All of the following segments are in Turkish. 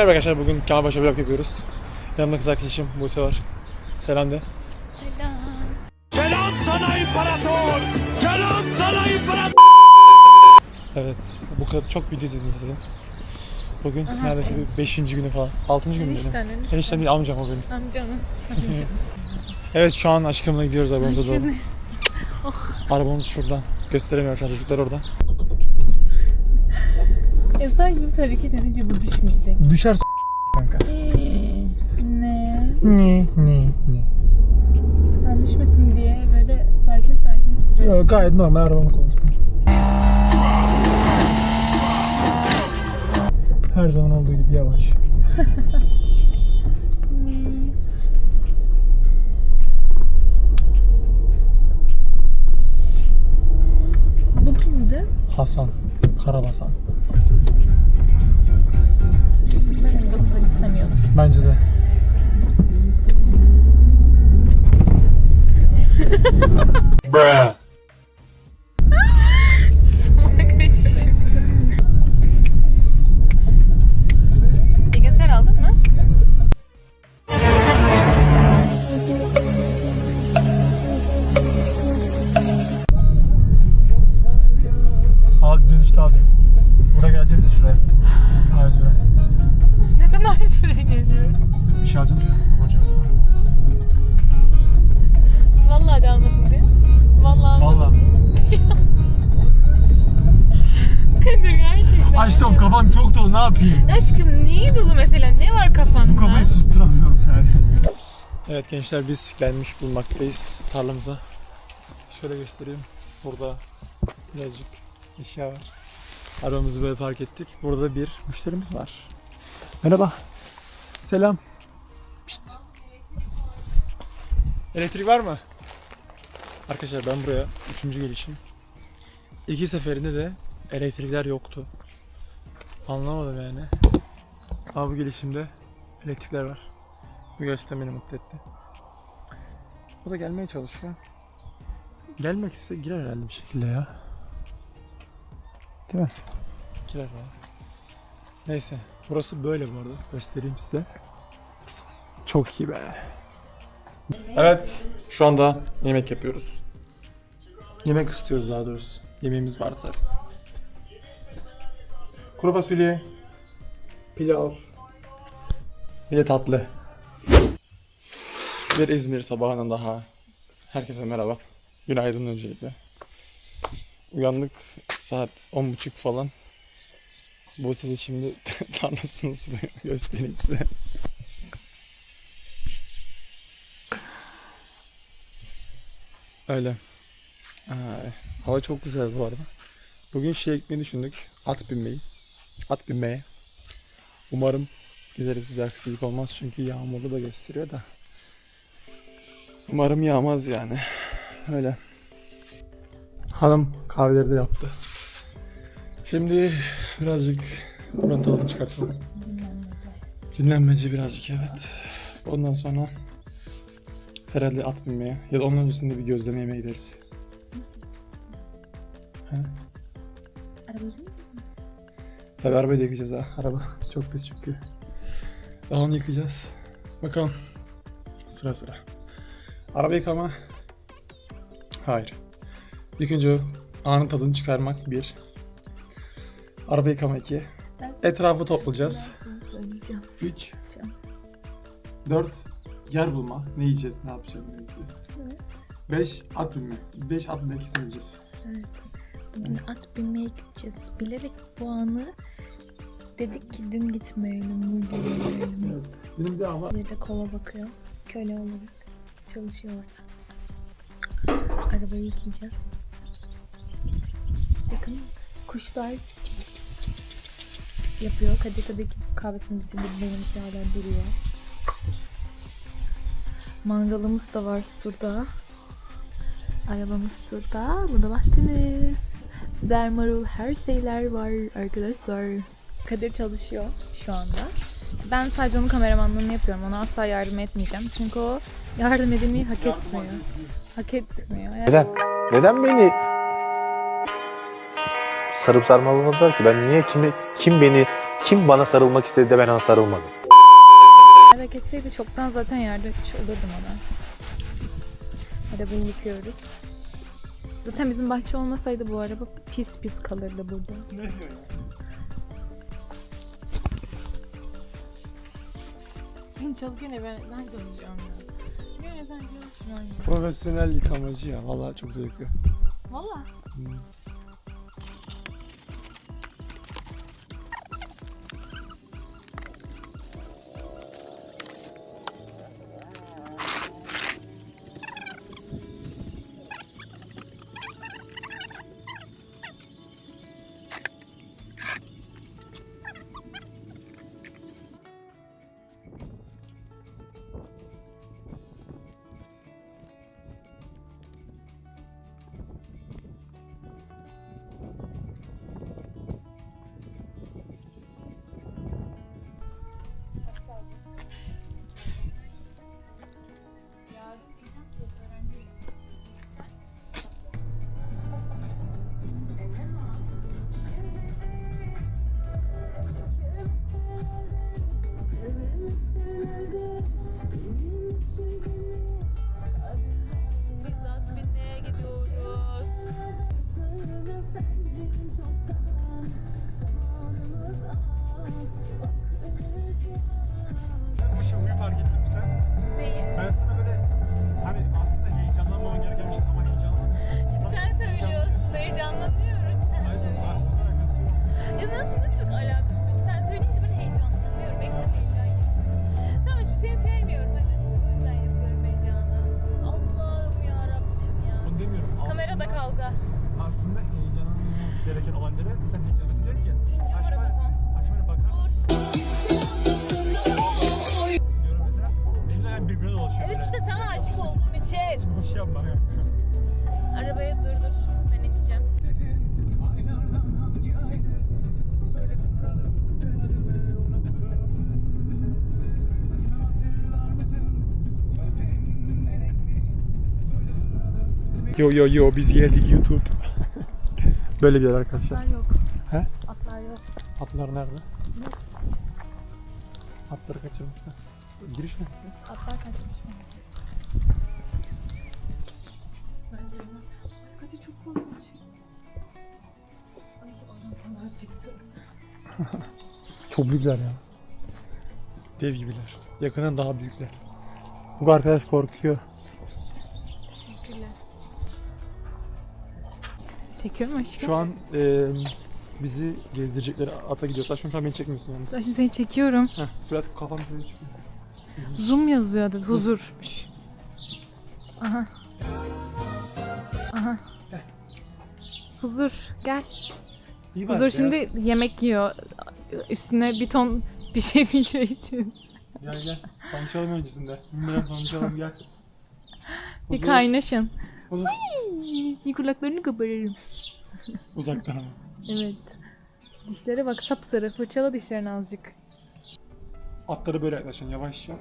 merhaba arkadaşlar. Bugün Kemalpaşa vlog yapıyoruz. Yanımda kız arkadaşım Buse var. Selam de. Selam. Selam sana imparator! Selam sana imparator! Evet. Bu kadar çok video izlediniz dedim. Bugün Aha, neredeyse bir 5. günü falan. 6. günü Enişten, benim. enişten. Eniştem değil amcam o benim. Amcanın. Evet şu an aşkımla gidiyoruz arabamıza doğru. Şunu Arabamız şuradan. Gösteremiyor şu an çocuklar orada. Ya sanki biz hareket edince bu düşmeyecek. Düşer kanka. ne? Ne ne ne. Sen düşmesin diye böyle sakin sakin sürüyorsun. Yok gayet normal arabamı kullanıyorum. Her zaman olduğu gibi yavaş. Ne? Bu kimdi? Hasan. Karabasan. Bence de. Bruh. Geliyor? Bir şey alacağım ya. Hocam. Vallahi de almadın diye. Vallahi almadın. Valla. Kadir gerçekten. Açtım kafam çok dolu ne yapayım? Aşkım neyi dolu mesela? Ne var kafanda? Bu kafayı susturamıyorum yani. Evet gençler biz gelmiş bulmaktayız tarlamıza. Şöyle göstereyim. Burada birazcık eşya var. Arabamızı böyle park ettik. Burada bir müşterimiz var. Merhaba. Selam. Pişt. Elektrik var mı? Arkadaşlar ben buraya üçüncü gelişim. İki seferinde de elektrikler yoktu. Anlamadım yani. Ama bu gelişimde elektrikler var. Bu gerçekten beni mutlu etti. O da gelmeye çalışıyor. Gelmek iste girer herhalde bir şekilde ya. Değil mi? Girer falan. Neyse. Burası böyle bu arada. Göstereyim size. Çok iyi be. Evet. Şu anda yemek yapıyoruz. Yemek ısıtıyoruz daha doğrusu. Yemeğimiz var zaten. Kuru fasulye. Pilav. Bir de tatlı. Bir İzmir sabahından daha. Herkese merhaba. Günaydın öncelikle. Uyandık saat 10.30 falan. Buse de şimdi tarlasını suluyor. Göstereyim size. Öyle. Ay, hava çok güzel bu arada. Bugün şey ekmeği düşündük. At binmeyi. At binmeye. Umarım gideriz bir aksilik olmaz çünkü yağmurlu da gösteriyor da. Umarım yağmaz yani. Öyle. Hanım kahveleri de yaptı. Şimdi birazcık tadını çıkartalım. Dinlenmeci birazcık evet. Ondan sonra herhalde at binmeye ya da onun öncesinde bir gözleme yemeye gideriz. He? Arabayı Tabii arabayı da yıkayacağız ha. Araba çok pis çünkü. Daha onu yıkayacağız. Bakalım. Sıra sıra. Araba yıkama. Hayır. İlk önce anın tadını çıkarmak bir. Araba yıkama iki. Etrafı toplayacağız. Söyleyeceğim. Üç. Tamam. Dört. Yer bulma. Ne yiyeceğiz, ne yapacağız, ne yiyeceğiz. Evet. Beş. At binme. Beş at binme kesileceğiz. Bugün at binmeye gideceğiz. Bilerek bu anı dedik ki dün gitmeyelim, bugün gitmeyelim. Evet. Benim bir ama Bir de kola bakıyor. Köle olarak çalışıyor orada. Arabayı yıkayacağız. Bakın kuşlar yapıyor. Kadir tabii ki kahvesini bitirdi. Benimki hala duruyor. Mangalımız da var şurada. Arabamız şurada. Bu da bahçemiz. Biber, marul, her şeyler var arkadaşlar. Kadir çalışıyor şu anda. Ben sadece onun kameramanlığını yapıyorum. Ona asla yardım etmeyeceğim. Çünkü o yardım edilmeyi hak etmiyor. Hak etmiyor. Yani Neden? Neden beni sarıp sarmaladılar ki? Ben niye kimi kim beni Kim bana sarılmak istedi de ben ona sarılmadım. Merak etseydi çoktan zaten yardım etmiş olurdum ona. Arabayı yıkıyoruz. Zaten bizim bahçe olmasaydı bu araba pis pis kalırdı burada. Ne? Sen çalışıyor ne ben, ben çalışıyorum ya. Niye sen çalışmıyorsun ya? Profesyonel yıkamacı ya. Vallahi çok zevkli. Valla. Bizzat Bu gereken olaylara sen heyecanlanması gerek ya. İnce Açma- arabatan. Açmaya bakar mısın? Diyorum mesela. Elimle ayağım birbirine dolaşıyor. Evet böyle. işte sana aşık olduğum için. Boş yapma. Arabaya durdur. Ben ineceğim. Yo yo yo biz geldik YouTube. Böyle bir yer arkadaşlar. Atlar yok. He? Atlar yok. Atlar nerede? Atları kaçırmışlar. Giriş neresi? Atlar kaçmış. Hadi çok korkunç. Ay oradan çıktı. Çok büyükler ya. Dev gibiler. Yakından daha büyükler. Bu arkadaş korkuyor. Teşekkürler. Çekiyor mu aşkım? Şu an eee, bizi gezdirecekleri ata gidiyorlar. Şu an beni çekmiyorsun yalnız. Ben şimdi seni çekiyorum. Heh, biraz kafam şöyle çıkıyor. Zoom yazıyordu. Huzurmuş. Aha. Aha. Huzur gel. İyi bari, Huzur şimdi biraz- yemek yiyor. Üstüne bir ton bir şey bileceği için. Gel gel. Tanışalım öncesinde. Bilmeden tanışalım gel. Bir Huzur, kaynaşın. Huzur. Ay, kulaklarını kabarırım. Uzaktan ama. Evet. Dişlere bak sapsarı. Fırçala dişlerini azıcık. Atları böyle yaklaşın yavaşça.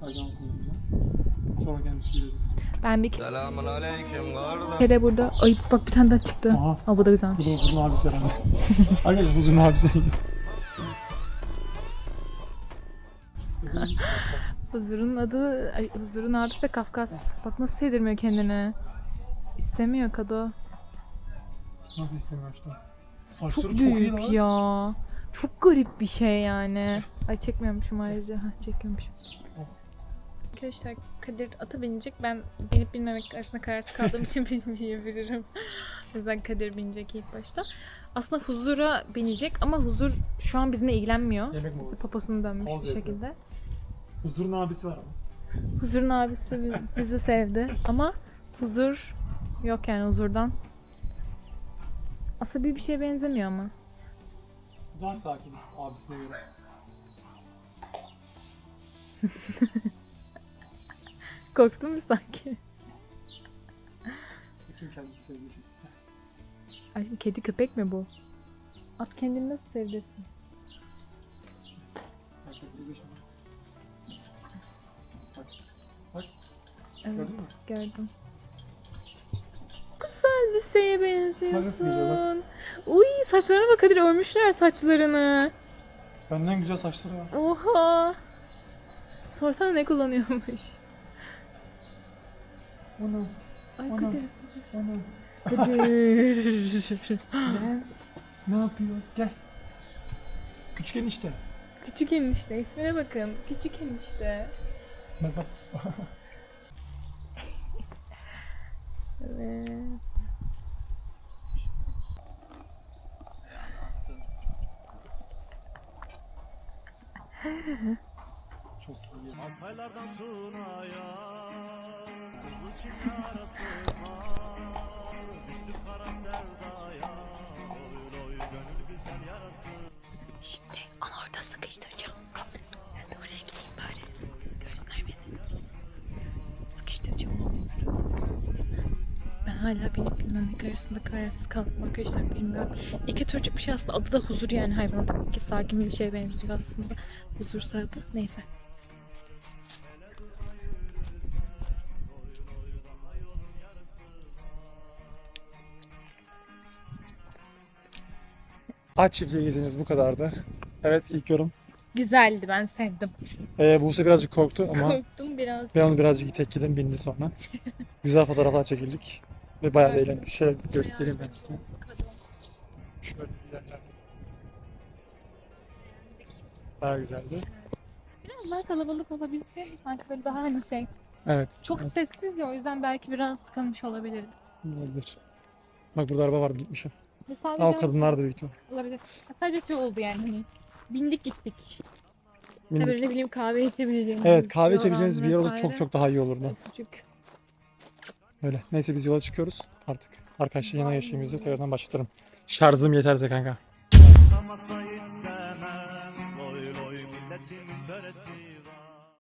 Saygı olsun yapacağım. Sonra kendisi geliyor zaten. Ben bir Selamun aleyküm kardeş. kere burada... Ay bak bir tane daha çıktı. Aha. Aa bu da güzelmiş. Bu da Huzur'un abisi herhalde. Hadi gel Huzur'un abisi. Huzur'un adı... Ay, Huzur'un abisi de Kafkas. Bak nasıl sevdirmiyor kendini. İstemiyor Kado. Nasıl istemiyor işte. Çok, Saçları çok, iyi büyük lan. ya. Çok garip bir şey yani. Ay çekmiyormuşum ayrıca. Heh, çekiyormuşum. Arkadaşlar Kadir ata binecek. Ben binip binmemek arasında kararsız kaldığım için bilmeyebilirim. o yüzden Kadir binecek ilk başta. Aslında huzura binecek ama huzur şu an bizimle ilgilenmiyor. Yemek Bizi molası. poposunu dönmüş Poz bir yapıyor. şekilde. Huzur'un abisi var ama. Huzur'un abisi bi- bizi sevdi ama huzur yok yani huzurdan. Asabi bir şeye benzemiyor ama. Daha sakin abisine göre. Korktun mu sanki? Bütün kendisi sevdiği şey. Ay kedi köpek mi bu? At kendini nasıl sevdirsin? Bak bak izle şimdi. Bak. Bak Evet gördün mü? gördüm. Geliyor, benziyorsun. Uy saçlarına bak Kadir örmüşler saçlarını. Benden güzel saçları var. Oha. Sorsana ne kullanıyormuş. Onu, Ay Ana. Kadir. onu. Kadir. Ne? Ne yapıyor? Gel. Küçük enişte. Küçük enişte ismine bakın. Küçük enişte. Bak bak. Evet. Çok iyi. Altaylardan Tuna'ya Kızıl Çınar'a sığmaz Düştüm kara sevdaya Oy oy gönül güzel yarası Şimdi onu orada sıkıştıracağım. Ben de oraya gideyim bari. Hala benim bilmem arasında kararsız kaldım arkadaşlar bilmiyorum. İki türcük bir şey aslında adı da huzur yani hayvanın tabii ki sakin bir şeye benziyor aslında. Huzursa adı. Neyse. Aç çiftliğe geziniz bu kadardı. Evet ilk yorum. Güzeldi ben sevdim. Ee, Buse birazcık korktu ama Korktum biraz. ben onu birazcık itekledim bindi sonra. Güzel fotoğraflar çekildik. Ve bayağı da eğlendik. Şöyle göstereyim ben size. Şöyle yerler. Bayağı güzeldi. Biraz daha kalabalık olabilir. Sanki böyle daha hani şey. Evet. Çok evet, sessiz ya o yüzden belki biraz sıkılmış olabiliriz. olabilir. Bak burada araba vardı gitmişim. Sadece Aa o kadınlar da büyük ihtimal. olabilir. Sadece şey oldu yani hani bindik gittik. Minik. Böyle ne bileyim kahve içebileceğimiz. Evet kahve bir içebileceğiniz bir yer olsa çok çok daha iyi olurdu. Küçük. Öyle. Neyse biz yola çıkıyoruz artık. Arkadaşlar yana geçtiğimizde tekrardan başlatırım. Şarjım yeterse kanka.